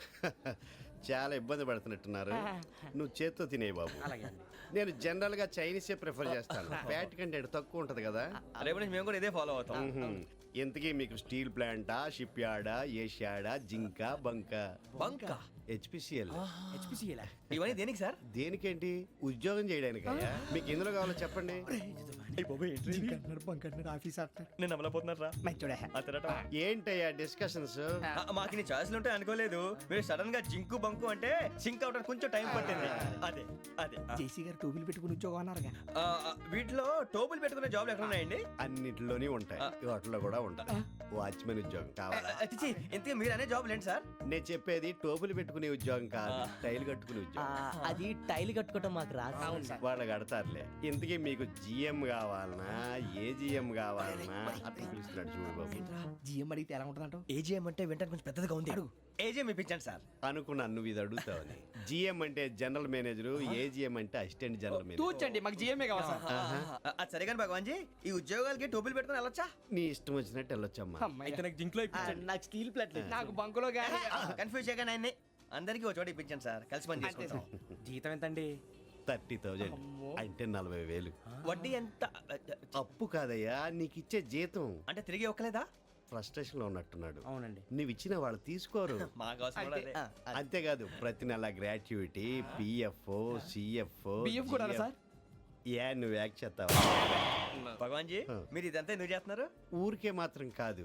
చాలా ఇబ్బంది పడుతున్నట్టున్నారు. నువ్వు చేత్తో తినే బాబు. నేను జనరల్గా చైనీసే ప్రిఫర్ చేస్తాను. ఫ్యాట్ కంటెంట్ తక్కువ ఉంటది కదా. రేపు నుంచి మేము కూడా ఇదే ఫాలో అవుతాం. ఇంతకీ మీకు స్టీల్ ప్లాంటా షిప్ యార్డా ఏషియాడా జింక బంక? బంక? హెచ్పిసిఎల్. హెచ్పిసిఎలా. ఇవన్నీ దేనికి సార్? దేనికేంటి? ఉద్యోగం చేయడానికి? మీకు ఎందులో కావాలో చెప్పండి. నేను అమలపోతున్నారా ఏంటయ్యా డిస్కషన్స్? మాకు నీ ఛాయిస్లు ఉంటాయి అనుకోలేదు. మీరు సడన్గా జింకు బంకు అంటే సింక్ అవడానికి కొంచెం టైం పట్టింది. అదే అదే ఆ. జేసీ గారు టోపీలు పెట్టుకుని ఉద్యోగం అన్నారుగా ఆ, ఆ, వీటిలో టోపులు పెట్టుకునే జాబ్లు ఎక్కడ ఉన్నాయండి అన్నిటిలోనే ఉంటాయి. వాటిలో కూడా ఉంటాయి. వాచ్మెన్ ఉద్యోగం కావాలా? అతిచి ఇంతకీ మీరు అనే జాబ్ ఏంటి సార్? నేను చెప్పేది టోపులు పెట్టుకునే ఉద్యోగం కాదు టైల్ కట్టుకునే ఉద్యోగం. అది టైల్ కట్టుకోవటం మాకు రాదు. వాళ్ళు కడతారులే. ఇంతకీ మీకు జిఎం కావాలనా? ఏ జిఎం కావాలనా? అట్లా పిలుస్తున్నాడు చూడు బాబు. జిఎం అడిగితే ఎలా ఉంటుందంట? ఏజీఎం అంటే వింటానికి కొంచెం పెద్దదిగా ఉంది. ఏజీఎం ఇప్పించండి సార్. అనుకున్నాను నువ్వు ఇది అడుగుతావని. జిఎం అంటే జనరల్ మేనేజర్ ఏజిఎం అంటే అసిస్టెంట్ జనరల్ మేనేజర్ తూచండి మాకు జిఎంఏ కావాలి సార్. అది సరే కానీ భగవాన్ జీ ఈ ఉద్యోగాలకి టోపులు పెట్టుకుని వెళ్ళొచ్చా? నీ ఇష్టం వచ్చినట్టు వెళ్ళొచ్చమ్మా. అయితే నాకు జింక్లో నాకు స్టీల్ ప్లేట్ నాకు బంకులో గానీ కన్ఫ్యూజ్ చేయగానే ఆయన్ని అందరికీ ఒక చోట ఇప్పించండి సార్. కలిసి పని చేసుకుంటాం. జీతం ఎంతండి? Thirty thousand. అంటే నలభై వేలు. వడ్డీ ఎంత? అప్పు కాదయ్యా నీకు ఇచ్చే జీతం. అంటే తిరిగి ఒక్కలేదా ఫ్రస్ట్రేషన్లో ఉన్నట్టున్నాడు. అవునండి. నువ్వు ఇచ్చిన వాళ్ళు తీసుకోరు. అంతేకాదు ప్రతి నెల గ్రాట్యుటీ పిఎఫ్ సిఎఫ్ బియ్యం కూడా సార్? ఏ నువ్వు యాక్ చేస్తావా? భగవాన్ జీ మీరు ఇదంతా ఎందుకు చేస్తున్నారు? ఊరికే మాత్రం కాదు.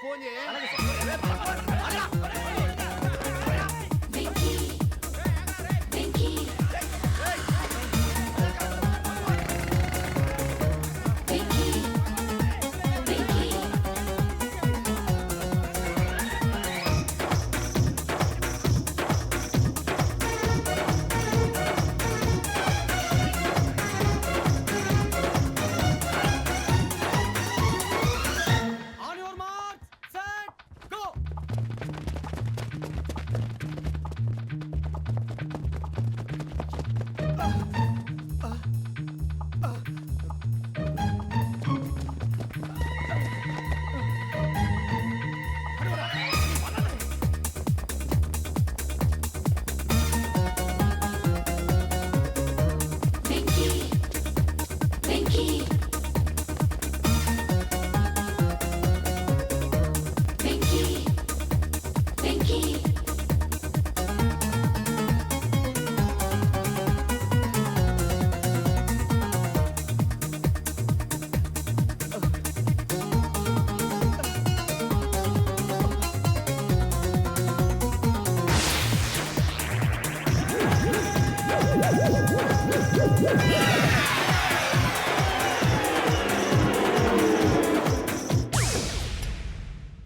ఫోన్ చేయ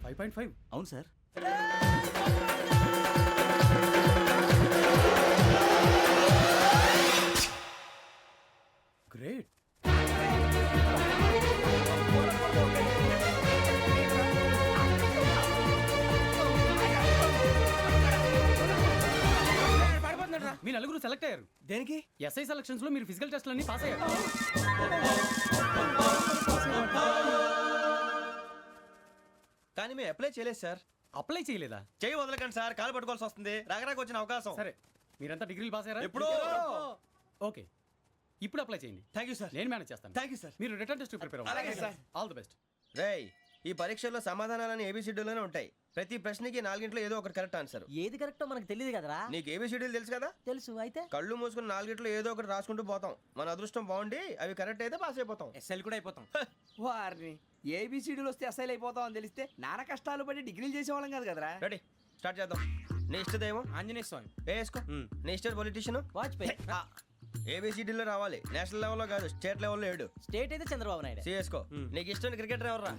ఫైవ్ పాయింట్ ఫైవ్. అవును సార్. మీ నలుగురు సెలెక్ట్ అయ్యారు. దేనికి? ఎస్ఐ సెలక్షన్స్లో మీరు ఫిజికల్ టెస్ట్ అన్ని పాస్ అయ్యారు. కానీ మేము అప్లై చేయలేదు సార్ అప్లై చేయలేదా? చేయి వదలకండి సార్ కాలు పట్టుకోవాల్సి వస్తుంది. రాగరాకు వచ్చిన అవకాశం. సరే మీరంతా డిగ్రీలు పాస్ అయ్యారా? ఎప్పుడో. ఓకే. ఇప్పుడు అప్లై చేయండి. థ్యాంక్ యూ సార్ నేను మేనేజ్ చేస్తాను. థ్యాంక్ యూ సార్ మీరు రిటర్న్ టెస్ట్ ప్రిపేర్ అలాగే సార్. ఆల్ ది బెస్ట్ రేయ్ ఈ పరీక్షల్లో సమాధానాలని ఏబిసిడ్యూల్లోనే ఉంటాయి. ప్రతి ప్రశ్నకి నాలుగింట్లో ఏదో ఒకటి కరెక్ట్ ఆన్సర్. ఏది కరెక్టో మనకు తెలియదు కదరా? నీకు ఏబిసిడ్యూల్ తెలుసు కదా? తెలుసు అయితే? కళ్ళు మూసుకుని నాలుగింట్లో ఏదో ఒకటి రాసుకుంటూ పోతాం. మన అదృష్టం బాగుండి అవి కరెక్ట్ అయితే పాస్ అయిపోతాం. ఎస్ఎల్ కూడా అయిపోతాం. వారిని ఏబిసిడీలు వస్తే అసైల్ అయిపోతాం అని తెలిస్తే నాన్న కష్టాలు పడి డిగ్రీలు చేసేవాళ్ళం కాదు కదరా? రెడీ. స్టార్ట్ చేద్దాం. నీ ఇష్టదేమో ఆంజనేయ స్వామి. వేసుకో? నీ ఇష్ట పొలిటీషియన్? వాజ్పేయి. ఏబిసిడీలో రావాలి. నేషనల్ లెవెల్లో కాదు స్టేట్ లెవెల్లో ఏడు. స్టేట్ అయితే చంద్రబాబు నాయుడు. సిఎస్కో నీకు ఇష్టం క్రికెటర్ ఎవర్రా?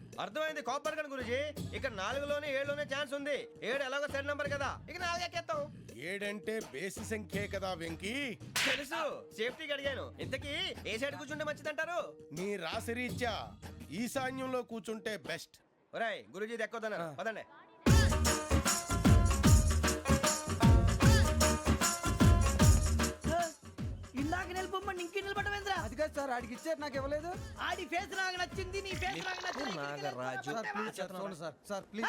అర్థమైంది కాపర్ కానీ గురూజీ. ఇక్కడ నాలుగులోనే ఏడులోనే ఛాన్స్ ఉంది. ఏడు ఎలాగో సెడ్ నంబర్ కదా. ఇక నాలుగు ఎక్కేస్తాం. ఏడంటే బేసి సంఖ్యే కదా వెంకీ. తెలుసు. సేఫ్టీకి అడిగాను. ఇంతకీ ఏ సైడ్ కూర్చుంటే మంచిదంటారు? నీ రాశి రీత్యా ఈశాన్యంలో కూర్చుంటే బెస్ట్ ఒరాయ్ గురూజీ దెక్కొద్దన్నారు పదండి. ఇందాక నిలబొమ్మని ఇంకే నిలబడమేంద్రా అది కాదు సార్ ఆడికి ఇచ్చారు నాకు ఇవ్వలేదు. ఆడి ఫేస్ నాకు నచ్చింది నీ ఫేస్ నాకు నచ్చింది నాగరాజు. సార్ సార్ ప్లీజ్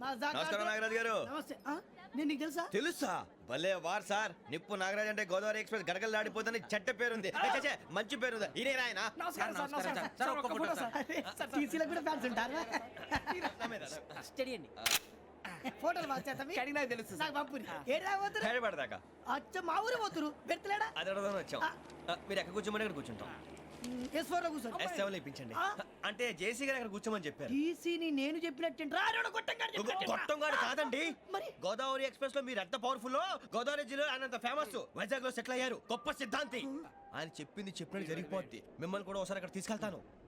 నమస్కారం నాగరాజు గారు. నమస్తే. ఆ? నేను నీకు తెలుసా? తెలుసా? భలే వార్ సార్. నిప్పు నాగరాజ్ అంటే గోదావరి ఎక్స్ప్రెస్ గడగలు దాడిపోతుంది చెట్ట పేరుంది. ఏ, ఛే, ఛే, మంచి పేరుంది. ఇదే ఆయన నమస్కారం సార్ నమస్కారం సార్. సార్. ఒక్క ఫోటో సార్. సార్. టీసీలో కూడా ఫ్యాన్స్ ఉంటారా? స్టడీ అండి. ఫోటోలు పాస్ చేస్తాం కడిగి నాకు తెలుసు. నాకు పంపుని. ఏడా పోతురు? అచ్చ మా ఊరు పోతురు. పెడతలేడా? అది అడగదామని వచ్చాం. ఆ, మీరు ఎక్కడ కూర్చోమని అక్కడ కూర్చుంటాం. ఎస్ ఫోర్లో కూర్చో ఎస్ సెవెన్ ఇప్పించండి. ఆ? అంటే జేసీ గారు అక్కడ కూర్చోమని చెప్పారు. టీసీని నేను చెప్పినట్టు రాడు గొట్టం గారు కాదండి. మరి? గోదావరి ఎక్స్ప్రెస్లో మీరు ఎంత పవర్ఫుల్ గోదావరి జిల్లా ఆయన అంత ఫేమస్ వైజాగ్లో సెటిల్ అయ్యారు. గొప్ప సిద్ధాంతి. ఆయన చెప్పింది చెప్పినట్టు జరిగిపోద్ది. మిమ్మల్ని కూడా ఒకసారి అక్కడ తీసుకెళ్తాను.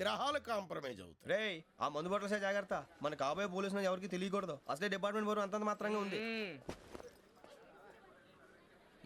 గ్రహాలు కాంప్రమైజ్ అవుతాయి. రేయ్ ఆ మందు బట్టలసే జాగ్రత్త. మన కాబోయే పోలీసులు ఎవరికి తెలియకూడదు. అసలే డిపార్ట్మెంట్ బోరు అంతంత మాత్రంగా ఉంది.